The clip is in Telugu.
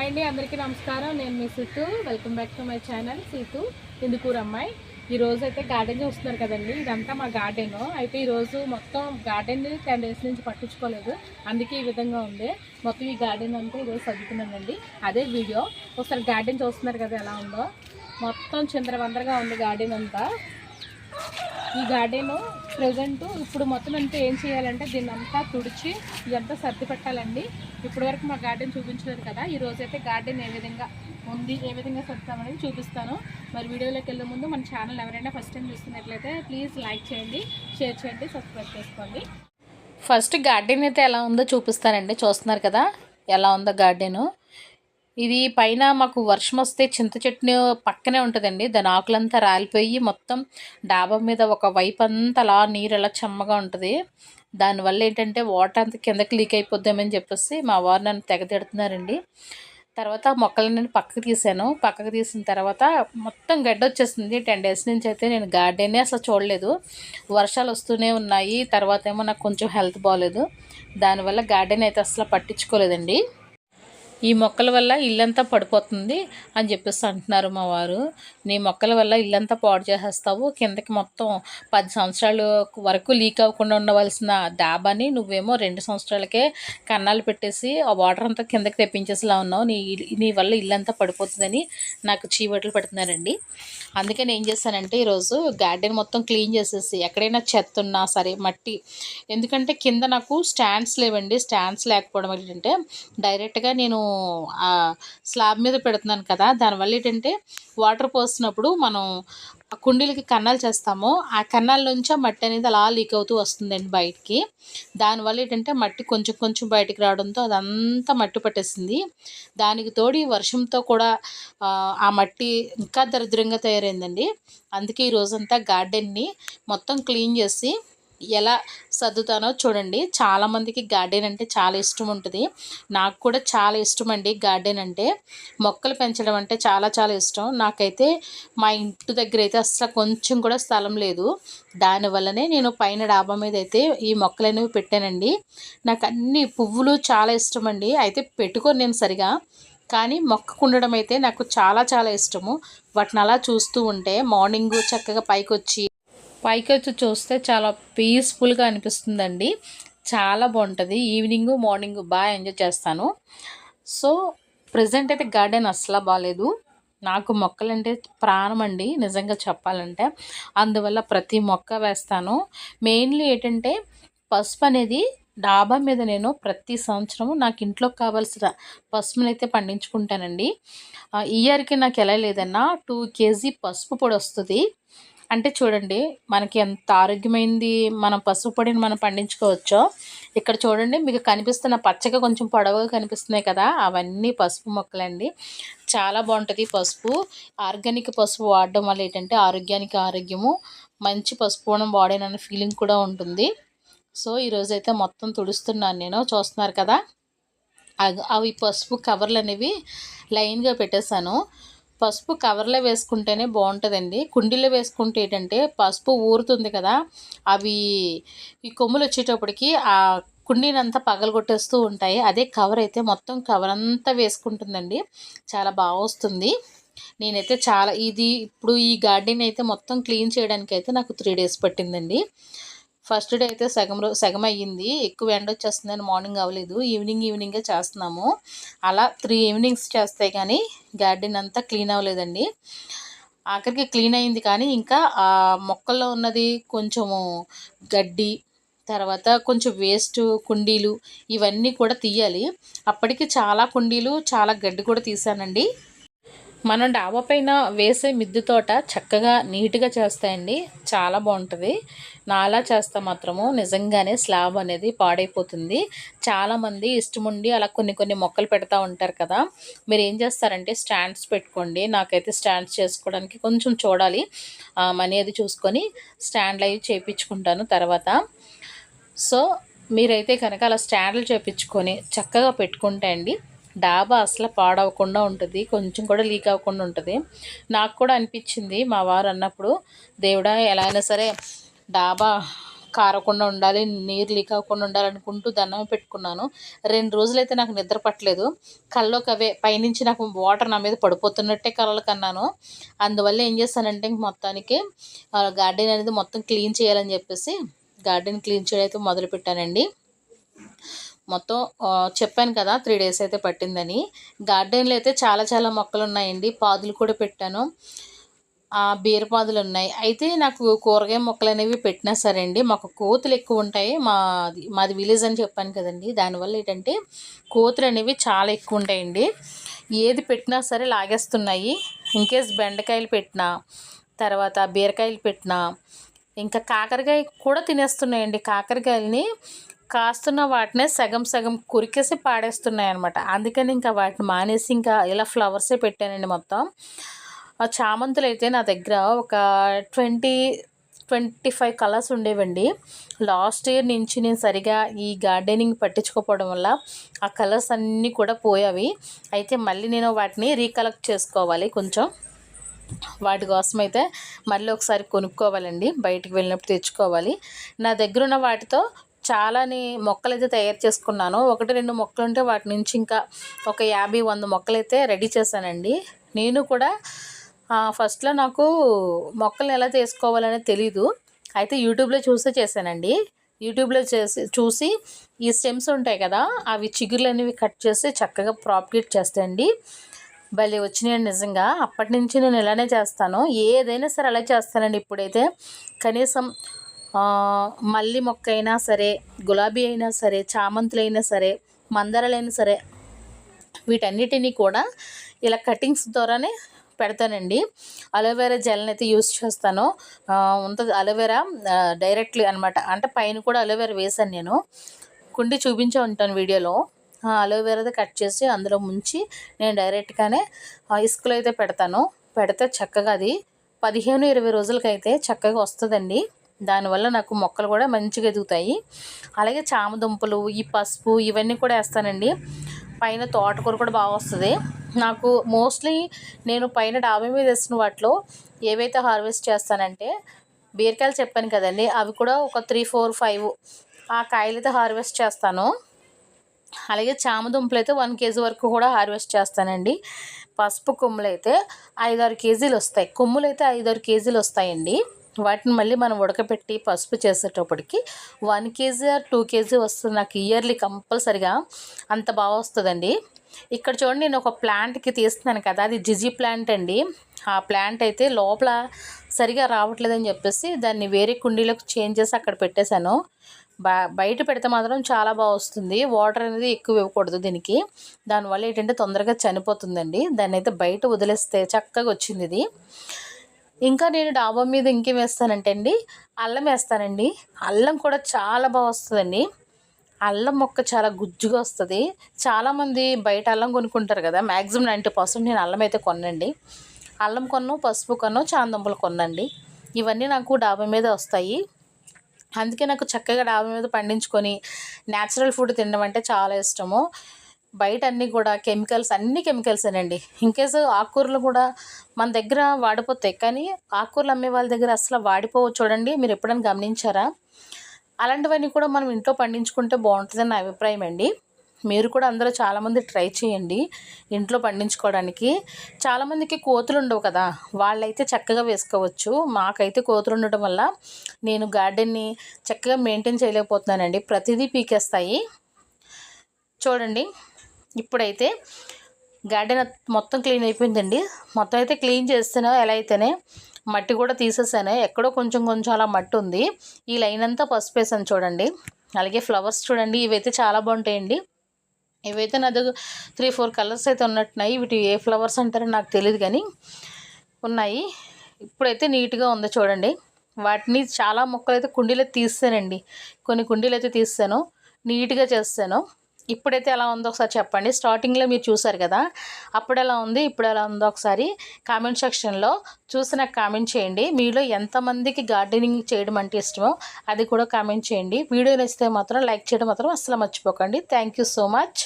హాయ్ అండి అందరికీ నమస్కారం. నేను మీ Seethu welcome back to my channel Seethu Indukuru అమ్మాయి. ఈ రోజు అయితే గార్డెన్ చూస్తున్నారు కదండి ఇదంతా మా గార్డెన్ అయితే ఈరోజు మొత్తం గార్డెన్ టెన్ డేస్ నుంచి పట్టించుకోలేదు. అందుకే ఈ విధంగా ఉంది. మొత్తం ఈ గార్డెన్ అంతా ఈరోజు చదువుతున్నానండి అదే వీడియో ఒకసారి గార్డెన్ చూస్తున్నారు కదా ఎలా ఉందో. మొత్తం చిందరవందరగా ఉంది గార్డెన్ అంతా. ఈ గార్డెన్ ప్రజెంట్ ఇప్పుడు మొత్తం అంతా ఏం చేయాలంటే దీన్ని అంతా తుడిచి ఇదంతా సర్ది పెట్టాలండి ఇప్పటి వరకు మా గార్డెన్ చూపించలేదు కదా. ఈ రోజైతే గార్డెన్ ఏ విధంగా ఉంది ఏ విధంగా సర్దుతామనేది చూపిస్తాను. మరి వీడియోలోకి వెళ్ళే ముందు మన ఛానల్ ఎవరైనా ఫస్ట్ టైం చూస్తున్నట్లయితే ప్లీజ్ లైక్ చేయండి షేర్ చేయండి సబ్స్క్రైబ్ చేసుకోండి. ఫస్ట్ గార్డెన్ అయితే ఎలా ఉందో చూపిస్తానండి. చూస్తున్నారు కదా ఎలా ఉందో గార్డెను. ఇది పైన మాకు వర్షం వస్తే చింత చెట్టు పక్కనే ఉంటుందండి. దాని ఆకులంతా రాలిపోయి మొత్తం డాబా మీద ఒక వైపు అంతా అలా నీరు అలా చెమ్మగా ఉంటుంది. దానివల్ల ఏంటంటే వాటర్ అంతా కిందకి లీక్ అయిపోద్దామని చెప్పేసి మా వారు నన్ను తెగ తిడుతున్నారండి. తర్వాత మొక్కలు నేను పక్కకు తీసాను పక్కకు తీసిన తర్వాత మొత్తం గడ్డ వచ్చేసింది. టెన్ డేస్ నుంచి అయితే నేను గార్డెనే అసలు చూడలేదు. వర్షాలు వస్తూనే ఉన్నాయి. తర్వాత ఏమో నాకు కొంచెం హెల్త్ బాగోలేదు దానివల్ల గార్డెన్ అయితే అసలు పట్టించుకోలేదండి. ఈ మొక్కల వల్ల ఇల్లంతా పడిపోతుంది అని చెప్పేసి అంటున్నారు మా వారు. నీ మొక్కల వల్ల ఇల్లంతా పాడు చేసేస్తావు. కిందకి మొత్తం పది సంవత్సరాలు వరకు లీక్ అవ్వకుండా ఉండవలసిన డాబాని నువ్వేమో రెండు సంవత్సరాలకే కన్నాలు పెట్టేసి ఆ వాటర్ అంతా కిందకి తెప్పించేసిలా ఉన్నావు. నీ నీ వల్ల ఇల్లంతా పడిపోతుందని నాకు చీవట్లు పెడుతున్నారండి. అందుకని ఏం చేశానంటే ఈరోజు గార్డెన్ మొత్తం క్లీన్ చేసేసి ఎక్కడైనా చెత్త ఉన్నా సరే మట్టి. ఎందుకంటే కింద నాకు స్టాండ్స్ లేవండి. స్టాండ్స్ లేకపోవడం ఏంటంటే డైరెక్ట్గా నేను స్లాబ్ మీద పెడుతున్నాను కదా దానివల్ల ఏంటంటే వాటర్ పోసినప్పుడు మనం ఆ కుండీలకి కన్నాలు చేస్తాము. ఆ కన్నాల నుంచి ఆ మట్టి అనేది అలా లీక్ అవుతూ వస్తుందండి బయటికి. దానివల్ల ఏంటంటే మట్టి కొంచెం కొంచెం బయటికి రావడంతో అదంతా మట్టి పట్టేసింది. దానికి తోడు వర్షంతో కూడా ఆ మట్టి ఇంకా దరిద్రంగా తయారైందండి. అందుకే ఈ రోజంతా గార్డెన్ని మొత్తం క్లీన్ చేసి ఎలా సర్దుతానో చూడండి. చాలామందికి గార్డెన్ అంటే చాలా ఇష్టం ఉంటుంది. నాకు కూడా చాలా ఇష్టం అండి గార్డెన్ అంటే. మొక్కలు పెంచడం అంటే చాలా చాలా ఇష్టం. నాకైతే మా ఇంటి దగ్గర అయితే అసలు కొంచెం కూడా స్థలం లేదు. దానివల్లనే నేను పైన డాబా మీద అయితే ఈ మొక్కలు అనేవి పెట్టానండి. నాకు అన్ని పువ్వులు చాలా ఇష్టం అండి అయితే పెట్టుకోను నేను సరిగా. కానీ మొక్క కుండడం అయితే నాకు చాలా చాలా ఇష్టము. వాటిని అలా చూస్తూ ఉంటే మార్నింగ్ చక్కగా పైకి వచ్చి పైకి వచ్చి చూస్తే చాలా పీస్ఫుల్గా అనిపిస్తుందండి. చాలా బాగుంటుంది. ఈవినింగ్ మార్నింగ్ బాగా ఎంజాయ్ చేస్తాను. సో ప్రజెంట్ అయితే గార్డెన్ అసలు బాగాలేదు నాకు మొక్కలంటే ప్రాణం అండి నిజంగా చెప్పాలంటే. అందువల్ల ప్రతి మొక్క వేస్తాను. మెయిన్లీ ఏంటంటే పసుపు అనేది డాబా మీద నేను ప్రతి సంవత్సరము నాకు ఇంట్లోకి కావాల్సిన పసుపునైతే పండించుకుంటానండి. ఇయర్కి నాకు ఎలా లేదన్నా టూ కేజీ పసుపు పొడి వస్తుంది అంటే చూడండి మనకి ఎంత ఆరోగ్యమైంది మనం పసుపు పొడిని మనం పండించుకోవచ్చో. ఇక్కడ చూడండి మీకు కనిపిస్తున్న పచ్చగా కొంచెం పొడవుగా కనిపిస్తున్నాయి కదా అవన్నీ పసుపు మొక్కలండి. చాలా బాగుంటుంది పసుపు. ఆర్గానిక్ పసుపు వాడడం వల్ల ఏంటంటే ఆరోగ్యానికి ఆరోగ్యము మంచి పసుపు వాడేనన్న ఫీలింగ్ కూడా ఉంటుంది. సో ఈరోజు అయితే మొత్తం తుడుస్తున్నాను నేను చూస్తున్నారు కదా. అవి పసుపు కవర్లు అనేవి లైన్గా పెట్టేశాను. పసుపు కవర్లో వేసుకుంటేనే బాగుంటుందండి. కుండీలో వేసుకుంటే ఏంటంటే పసుపు ఊరుతుంది కదా అవి ఈ కొమ్ములు వచ్చేటప్పటికి ఆ కుండీనంతా పగలగొట్టేస్తూ ఉంటాయి. అదే కవర్ అయితే మొత్తం కవర్ అంతా వేసుకుంటుందండి. చాలా బాగా వస్తుంది. నేనైతే చాలా ఇది ఇప్పుడు ఈ గార్డెన్ అయితే మొత్తం క్లీన్ చేయడానికి అయితే నాకు త్రీ డేస్ పట్టిందండి. ఫస్ట్ డే అయితే సగం సగం అయ్యింది. ఎక్కువ ఎండ వచ్చేస్తుందని మార్నింగ్ అవ్వలేదు. ఈవినింగ్ ఈవినింగే చేస్తున్నాము. అలా త్రీ ఈవినింగ్స్ చేస్తే కానీ గార్డెన్ అంతా క్లీన్ అవ్వలేదండి. ఆఖరికి క్లీన్ అయింది కానీ ఇంకా ఆ మొక్కల్లో ఉన్నది కొంచెము గడ్డి తర్వాత కొంచెం వేస్ట్ కుండీలు ఇవన్నీ కూడా తీయాలి. అప్పటికి చాలా కుండీలు చాలా గడ్డి కూడా తీసానండి. మనం డాబా పైన వేసే మిద్దె తోట చక్కగా నీట్గా చేస్తాయండి. చాలా బాగుంటుంది. నాలా చేస్తే మాత్రము నిజంగానే స్లాబ్ అనేది పాడైపోతుంది. చాలామంది ఇష్టముండి అలా కొన్ని కొన్ని మొక్కలు పెడతా ఉంటారు కదా. మీరు ఏం చేస్తారంటే స్టాండ్స్ పెట్టుకోండి. నాకైతే స్టాండ్స్ చేసుకోవడానికి కొంచెం చూడాలి. మనీ అది చూసుకొని స్టాండ్లు అవి చేయించుకుంటాను తర్వాత. సో మీరైతే కనుక అలా స్టాండ్లు చేయించుకొని చక్కగా పెట్టుకుంటే అండి డాబా అసలు పాడవకుండా ఉంటుంది కొంచెం కూడా లీక్ అవ్వకుండా ఉంటుంది. నాకు కూడా అనిపించింది మా వారు అన్నప్పుడు దేవుడా ఎలా అయినా సరే డాబా కారకుండా ఉండాలి నీరు లీక్ అవ్వకుండా ఉండాలనుకుంటూ దండం పెట్టుకున్నాను. రెండు రోజులైతే నాకు నిద్ర పట్టలేదు. కళ్ళలోకి అవే పైనుంచి నాకు వాటర్ నా మీద పడిపోతున్నట్టే కళ్ళలు కన్నాను. అందువల్ల ఏం చేస్తానంటే ఇంక మొత్తానికి గార్డెన్ అనేది మొత్తం క్లీన్ చేయాలని చెప్పేసి గార్డెన్ క్లీన్ చేయడం అయితే మొదలుపెట్టానండి. మొత్తం చెప్పాను కదా త్రీ డేస్ అయితే పట్టిందని. గార్డెన్లో అయితే చాలా చాలా మొక్కలు ఉన్నాయండి పాదులు కూడా పెట్టాను. బీరపాదులు ఉన్నాయి. అయితే నాకు కూరగాయ మొక్కలు అనేవి పెట్టినా సరే అండి మాకు కోతులు ఎక్కువ ఉంటాయి. మాది మాది విలేజ్ అని చెప్పాను కదండి. దానివల్ల ఏంటంటే కోతులు అనేవి చాలా ఎక్కువ ఉంటాయండి. ఏది పెట్టినా సరే లాగేస్తున్నాయి. ఇన్కేస్ బెండకాయలు పెట్టినా తర్వాత బీరకాయలు పెట్టినా ఇంకా కాకరకాయ కూడా తినేస్తున్నాయండి. కాకరకాయలని కాస్తున్న వాటినే సగం సగం కురికేసి పాడేస్తున్నాయి అనమాట అందుకని ఇంకా వాటిని మానేసి ఇంకా ఇలా ఫ్లవర్సే పెట్టానండి మొత్తం. చామంతులు అయితే నా దగ్గర ఒక ట్వంటీ ట్వంటీ ఫైవ్ కలర్స్ ఉండేవండి. లాస్ట్ ఇయర్ నుంచి నేను సరిగా ఈ గార్డెనింగ్ పట్టించుకోపోవడం వల్ల ఆ కలర్స్ అన్నీ కూడా పోయావి. అయితే మళ్ళీ నేను వాటిని రీకలెక్ట్ చేసుకోవాలి కొంచెం. వాటి కోసం అయితే మళ్ళీ ఒకసారి కొనుక్కోవాలండి. బయటికి వెళ్ళినప్పుడు తెచ్చుకోవాలి. నా దగ్గర ఉన్న వాటితో చాలాని మొక్కలు అయితే తయారు చేసుకున్నాను. ఒకటి రెండు మొక్కలు ఉంటే వాటి నుంచి ఇంకా ఒక యాభై వంద మొక్కలు అయితే రెడీ చేశానండి. నేను కూడా ఫస్ట్లో నాకు మొక్కలు ఎలా తీసుకోవాలనే తెలీదు. అయితే యూట్యూబ్లో చూసే చేశానండి. యూట్యూబ్లో చేసి చూసి ఈ స్టెమ్స్ ఉంటాయి కదా అవి చిగుర్లు అనేవి కట్ చేసి చక్కగా ప్రాపగేట్ చేస్తాయండి. భలే వచ్చినాయండి నిజంగా. అప్పటి నుంచి నేను ఇలానే చేస్తాను. ఏదైనా సరే అలా చేస్తానండి ఇప్పుడైతే. కనీసం మల్లి మొక్క అయినా సరే గులాబీ అయినా సరే చామంతులు అయినా సరే మందరలైనా సరే వీటన్నిటినీ కూడా ఇలా కటింగ్స్ ద్వారానే పెడతానండి. అలోవెరా జెల్ని అయితే యూస్ చేస్తాను. ఉంటుంది అలోవెరా డైరెక్ట్లీ అనమాట అంటే పైన కూడా అలోవెరా వేసాను నేను. కుండి చూపించే ఉంటాను వీడియోలో. అలోవెరాది కట్ చేసి అందులో ముంచి నేను డైరెక్ట్గానే ఇసుకలో అయితే పెడతాను. పెడితే చక్కగా అది పదిహేను ఇరవై రోజులకైతే చక్కగా వస్తుందండి. దానివల్ల నాకు మొక్కలు కూడా మంచిగా ఎదుగుతాయి. అలాగే చామదుంపలు ఈ పసుపు ఇవన్నీ కూడా వేస్తానండి. పైన తోటకూర కూడా బాగా వస్తుంది. నాకు మోస్ట్లీ నేను పైన డాబా మీద వేసిన వాటిలో ఏవైతే హార్వెస్ట్ చేస్తానంటే బీరకాయలు చెప్పాను కదండి అవి కూడా ఒక త్రీ ఫోర్ ఫైవ్ ఆ కాయలైతే హార్వెస్ట్ చేస్తాను. అలాగే చామదుంపలు అయితే వన్ కేజీ వరకు కూడా హార్వెస్ట్ చేస్తానండి. పసుపు కొమ్ములు అయితే ఐదారు కేజీలు వస్తాయి. కొమ్ములు అయితే ఐదారు కేజీలు వస్తాయండి. వాటిని మళ్ళీ మనం ఉడకపెట్టి పసుపు చేసేటప్పటికి one KG or two KG వస్తుంది. నాకు ఇయర్లీ కంపల్సరిగా అంత బాగా వస్తుందండి. ఇక్కడ చూడండి నేను ఒక ప్లాంట్కి తీస్తున్నాను కదా అది జిజి ప్లాంట్ అండి. ఆ ప్లాంట్ అయితే లోపల సరిగా రావట్లేదని చెప్పేసి దాన్ని వేరే కుండీలకు చేంజ్ చేసి అక్కడ పెట్టేశాను. బయట పెడితే మాత్రం చాలా బాగా వస్తుంది. వాటర్ అనేది ఎక్కువ ఇవ్వకూడదు దీనికి. దానివల్ల ఏంటంటే తొందరగా చనిపోతుందండి. దాన్ని అయితే బయట వదిలేస్తే చక్కగా వచ్చింది ఇది. ఇంకా నేను డాబా మీద ఇంకేం వేస్తానంటే అండి అల్లం వేస్తానండి. అల్లం కూడా చాలా బాగా వస్తుందండి. అల్లం మొక్క చాలా గుజ్జుగా వస్తుంది. చాలామంది బయట అల్లం కొనుక్కుంటారు కదా మ్యాక్సిమం నైంటీ పర్సెంట్ నేను అల్లం అయితే కొనండి అల్లం కొన్ను పసుపు కొన్ను చాందంపులు కొనండి ఇవన్నీ నాకు డాబా మీద వస్తాయి. అందుకే నాకు చక్కగా డాబా మీద పండించుకొని న్యాచురల్ ఫుడ్ తినడం అంటే చాలా ఇష్టము. బయట అన్నీ కూడా కెమికల్స్ అన్ని కెమికల్సేనండి ఇన్కేస్ ఆకుకూరలు కూడా మన దగ్గర వాడిపోతాయి. కానీ ఆకుకూరలు అమ్మే వాళ్ళ దగ్గర అసలు వాడిపోవు చూడండి. మీరు ఎప్పుడైనా గమనించారా? అలాంటివన్నీ కూడా మనం ఇంట్లో పండించుకుంటే బాగుంటుందని నా అభిప్రాయం అండి. మీరు కూడా అందరూ చాలామంది ట్రై చేయండి ఇంట్లో పండించుకోవడానికి. చాలామందికి కోతులు ఉండవు కదా. వాళ్ళైతే చక్కగా వేసుకోవచ్చు. మాకైతే కోతులు ఉండటం వల్ల నేను గార్డెన్ని చక్కగా మెయింటైన్ చేయలేకపోతున్నానండి. ప్రతిదీ పీకేస్తాయి. చూడండి. ఇప్పుడైతే గార్డెన్ మొత్తం క్లీన్ అయిపోయిందండి. మొత్తం అయితే క్లీన్ చేస్తానో ఎలా అయితేనే మట్టి కూడా తీసేసాను. ఎక్కడో కొంచెం కొంచెం అలా మట్టి ఉంది. ఈ లైన్ అంతా పసుపు వేసాను చూడండి. అలాగే ఫ్లవర్స్ చూడండి. ఇవైతే చాలా బాగుంటాయండి. ఇవైతే నా దగ్గర త్రీ ఫోర్ కలర్స్ అయితే ఉన్నట్టున్నాయి. వీటి ఏ ఫ్లవర్స్ అంటారో నాకు తెలియదు కానీ ఉన్నాయి. ఇప్పుడైతే నీట్గా ఉంది చూడండి. వాటిని చాలా మొక్కలు అయితే కుండీలో తీస్తానండి. కొన్ని కుండీలు అయితే తీస్తాను. నీట్గా చేస్తాను. ఇప్పుడైతే ఎలా ఉందో ఒకసారి చెప్పండి. స్టార్టింగ్లో మీరు చూసారు కదా అప్పుడు ఎలా ఉంది ఇప్పుడు ఎలా ఉందో ఒకసారి కామెంట్ సెక్షన్లో చూసి నాకు కామెంట్ చేయండి. మీలో ఎంతమందికి గార్డెనింగ్ చేయడం అంటే ఇష్టమో అది కూడా కామెంట్ చేయండి. వీడియో నచ్చితే మాత్రం లైక్ చేయడం మాత్రం అస్సలు మర్చిపోకండి. Thank so much.